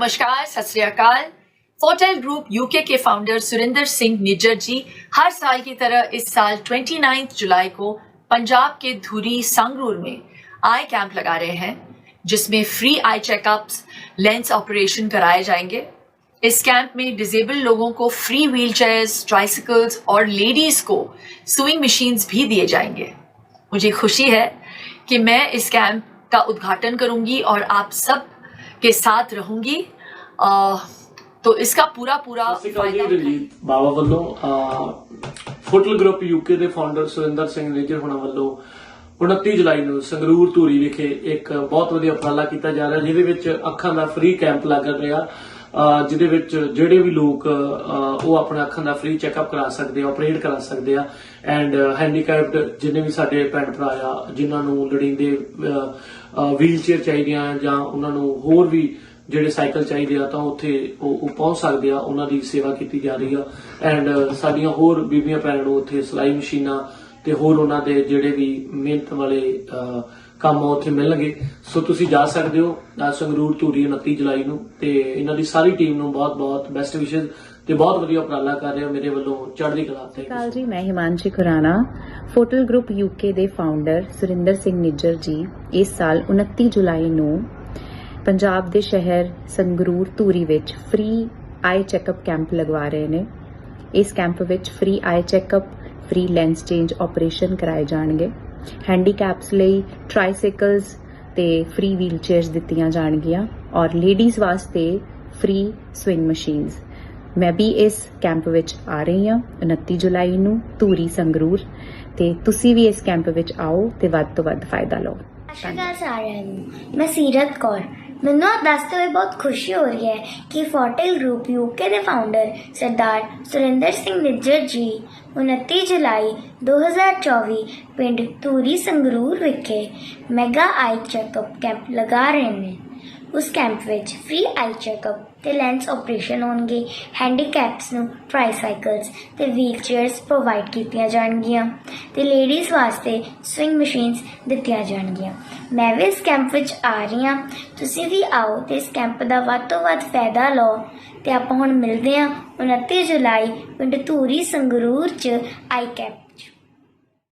नमस्कार, सत फोटेल ग्रुप यूके के फाउंडर सुरेंद्र सिंह निज्जर जी हर साल की तरह इस साल 29 जुलाई को पंजाब के धुरी संगरूर में आई कैंप लगा रहे हैं, जिसमें free eye checkups lens operation कराए जाएँगे। इस कैंप में डिजेबल लोगों को फ्री व्हीलचेयर्स ट्राइसिकल्स और लेडीज़ को सुइंग मशीन्स भी दिए जाएँगे। मुझे खुशी है कि मैं इस कैंप का उद्घाटन करूँगी और आप सब के साथ रहूंगी अ, तो इसका पूरा पूरा ਸਤਿ ਸ਼੍ਰੀ ਅਕਾਲ ਜੀ फायदा ਰਣਜੀਤ ਬਾਵਾ ਵੱਲੋਂ ਫੁੱਟਲ ਗਰੁੱਪ ਯੂਕੇ ਦੇ ਫਾਊਂਡਰ ਸੁਰਿੰਦਰ ਸਿੰਘ ਨੇਜਰ ਹੋਣਾ ਵੱਲੋਂ 29 ਜੁਲਾਈ ਨੂੰ ਸੰਗਰੂਰ ਧੂਰੀ ਵਿਖੇ ਇੱਕ ਬਹੁਤ ਵਧੀਆ ਉਪਰਾਲਾ ਕੀਤਾ ਜਾ ਰਿਹਾ ਜਿਹਦੇ ਵਿੱਚ ਅੱਖਾਂ ਦਾ ਫ੍ਰੀ ਕੈਂਪ ਲੱਗ ਰਿਹਾ ਅਹ ਜਿਹਦੇ ਵਿੱਚ ਜਿਹੜੇ ਵੀ ਲੋਕ ਉਹ ਆਪਣਾ ਅੱਖਾਂ ਦਾ ਫ੍ਰੀ ਚੈੱਕਅਪ ਕਰਾ ਸਕਦੇ ਆ ਆਪਰੇਟ ਕਰਾ ਸਕਦੇ ਆ ਐਂਡ ਹੈਂਡੀਕੈਪਡ ਜਿੰਨੇ ਵੀ ਸਾਡੇ ਭੈਣ ਭਰਾ ਆ, ਜਿਨ੍ਹਾਂ ਨੂੰ ਲੜੀਂਦੇ ਵੀਲਚੇਅਰ ਚਾਹੀਦੀਆਂ ਆ, ਜਾਂ ਉਹਨਾਂ ਨੂੰ ਹੋਰ ਵੀ ਜਿਹੜੇ ਸਾਈਕਲ ਚਾਹੀਦੇ ਆ, ਤਾਂ ਉੱਥੇ ਉਹ ਉਹ ਪਹੁੰਚ ਸਕਦੇ ਆ, ਉਹਨਾਂ ਦੀ ਸੇਵਾ ਕੀਤੀ ਜਾ ਰਹੀ ਆ ਐਂਡ ਸਾਡੀਆਂ ਹੋਰ ਬੀਬੀਆਂ ਭੈਣਾਂ ਨੂੰ ਉੱਥੇ ਸਿਲਾਈ ਮਸ਼ੀਨਾਂ ਤੇ ਹੋਰ ਉਹਨਾਂ ਦੇ ਜਿਹੜੇ ਵੀ ਮਿਹਨਤ ਵਾਲੇ ਕੰਮ ਉੱਥੇ ਮਿਲਣਗੇ ਸੋ ਤੁਸੀਂ ਜਾ ਸਕਦੇ ਹੋ ਅਹ, ਸੰਗਰੂਰ ਧੂਰੀ 29 ਜੁਲਾਈ ਨੂੰ ਤੇ ਇਹਨਾਂ ਦੀ ਸਾਰੀ ਟੀਮ ਨੂੰ ਬਹੁਤ-ਬਹੁਤ ਬੈਸਟ ਵਿਸ਼ੇਸ ਤੇ ਬਹੁਤ ਵਧੀਆ ਉਪਰਾਲਾ ਕਰ ਰਹੇ ਹੋ ਮੇਰੇ ਵੱਲੋਂ ਚੜ੍ਹਦੀ ਕਲਾ ਤੇ। ਕਾਲ ਜੀ ਮੈਂ ਹਿਮਾਂਸ਼ੀ ਖੁਰਾਨਾ ਫੋਟਲ ਗਰੁੱਪ ਯੂਕੇ ਦੇ ਫਾਊਂਡਰ ਸੁਰਿੰਦਰ ਸਿੰਘ ਨਿੱਜਰ ਜੀ ਇਸ ਸਾਲ 29 ਜੁਲਾਈ ਨੂੰ ਪੰਜਾਬ ਦੇ ਸ਼ਹਿਰ ਸੰਗਰੂਰ ਧੂਰੀ ਵਿੱਚ ਫ੍ਰੀ ਆਈ ਚੈੱਕਅਪ ਕੈਂਪ ਲਗਵਾ ਰਹੇ ਨੇ। ਇਸ ਕੈਂਪ ਵਿੱਚ free eye checkup free lens change operation ਕਰਾਏ ਜਾਣਗੇ। ਹੈਂਡੀਕੈਪਸ ਲਈ ਟ੍ਰਾਈਸਾਈਕਲਸ ਤੇ ਫ੍ਰੀ ਵੀਲਚੇਅਰਸ ਦਿੱਤੀਆਂ ਜਾਣਗੀਆਂ ਔਰ ਲੇਡੀਜ਼ ਵਾਸਤੇ ਫ੍ਰੀ ਸਵਿੰਗ ਮਸ਼ੀਨਸ ਮੈਂ ਵੀ ਇਸ ਕੈਂਪ ਵਿੱਚ ਆ ਰਹੀ ਹਾਂ 29 ਜੁਲਾਈ ਨੂੰ ਧੂਰੀ ਸੰਗਰੂਰ ਤੇ ਤੁਸੀਂ ਵੀ ਇਸ ਕੈਂਪ ਵਿੱਚ ਆਓ ਤੇ ਵੱਧ ਤੋਂ ਵੱਧ ਫਾਇਦਾ ਲਓ। ਸਤਿ ਸ਼੍ਰੀ ਅਕਾਲ ਸਾਰਿਆਂ ਨੂੰ। ਮੈਂ ਸੀਰਤ ਕੌਰ। ਮੈਨੂੰ ਦੱਸਦੇ ਹੋਏ ਬਹੁਤ ਖੁਸ਼ੀ ਹੋ ਰਹੀ ਹੈ ਕਿ ਫੋਰਟਲ ਗਰੁੱਪ ਯੂਕੇ ਦੇ ਫਾਊਂਡਰ ਸਰਦਾਰ ਸੁਰਿੰਦਰ ਸਿੰਘ ਨਿੱਜਰ ਜੀ 29 ਜੁਲਾਈ 2024 ਪਿੰਡ ਧੂਰੀ ਸੰਗਰੂਰ ਵਿਖੇ ਮੈਗਾ ਆਈ ਚੈੱਕਅਪ ਕੈਂਪ ਲਗਾ ਰਹੇ ਨੇ। ਉਸ ਕੈਂਪ ਵਿੱਚ ਫ੍ਰੀ ਆਈ ਚੈੱਕਅਪ ਤੇ ਲੈਂਸ ਆਪਰੇਸ਼ਨ ਹੋਣਗੇ ਹੈਂਡੀਕੈਪਸ ਨੂੰ ਟ੍ਰਾਈਸਾਈਕਲਸ ਤੇ ਵੀਲਚੇਅਰਸ ਪ੍ਰੋਵਾਈਡ ਕੀਤੀਆਂ ਜਾਣਗੀਆਂ ਤੇ ਲੇਡੀਜ਼ ਵਾਸਤੇ ਸਵਿੰਗ ਮਸ਼ੀਨਸ ਦਿੱਤੀਆਂ ਜਾਣਗੀਆਂ। ਮੈਂ ਵੀ ਇਸ ਕੈਂਪ ਵਿੱਚ ਆ ਰਹੀ ਹਾਂ। ਤੁਸੀਂ ਵੀ ਆਓ ਤੇ ਇਸ ਕੈਂਪ ਦਾ ਵੱਧ ਤੋਂ ਵੱਧ ਫਾਇਦਾ ਲਓ। ਤੇ ਆਪਾਂ ਹੁਣ ਮਿਲਦੇ ਹਾਂ 29 ਜੁਲਾਈ ਪਿੰਡ ਧੂਰੀ ਸੰਗਰੂਰ ਚ ਆਈ ਕੈਂਪ